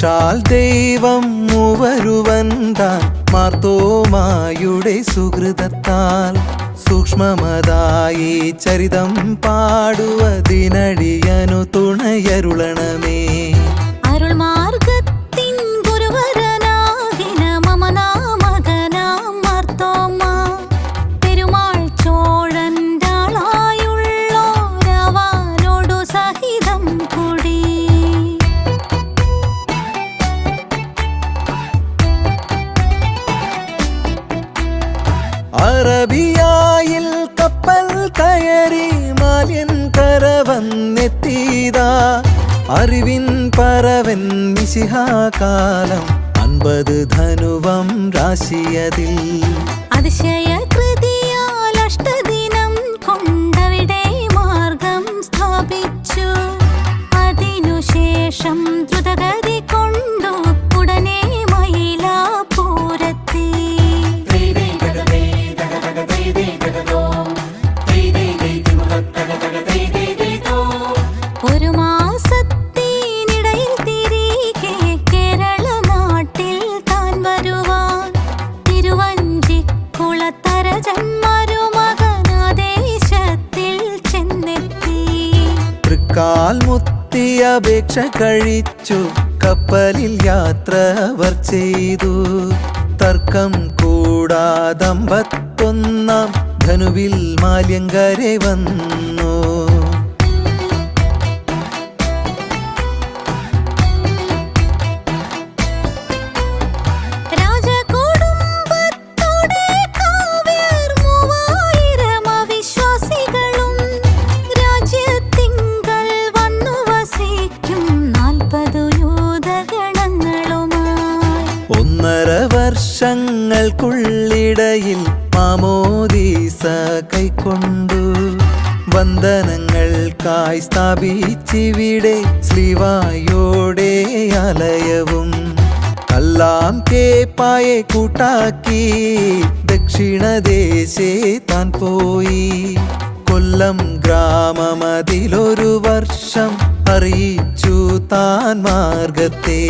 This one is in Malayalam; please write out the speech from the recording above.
ദൈവം മൂവരുവൻ മാർത്തോമായുടെ സുഹൃതത്താൽ സൂക്ഷ്മമതായി ചരിതം പാടുവതിനടിയനു അറബിയായിൽ കപ്പൽ കയറി മാലിയൻ കരവന്നെത്തീതാ അറിവിൻ പറവൻ നിശിഹാകാലം അൻപത് ധനുവം രാശിയതിൽ. അതിശയ കൃതിയാൽ അഷ്ടദിനം കൊണ്ടവിടെ മാർഗം സ്ഥാപിച്ചു. അതിനുശേഷം അപേക്ഷ കഴിച്ചു. കപ്പലിൽ യാത്ര അവർ ചെയ്തു. തർക്കം കൂടാതമ്പത്തൊന്നാം ധനുവിൽ മാല്യങ്കരെ വന്നു. വർഷങ്ങൾക്കുള്ളിടയിൽ മാമോദീസ കൈക്കൊണ്ടു. വന്ദനങ്ങൾക്കായി സ്ഥാപിച്ചിവിടെ ശ്രീവായോടെ ആലയവും കല്ലാം കേപ്പായെ കൂട്ടാക്കി ദക്ഷിണദേശേ താൻ പോയി. കൊല്ലം ഗ്രാമമതിലൊരു വർഷം അറിയിച്ചു താൻ മാർഗത്തെ.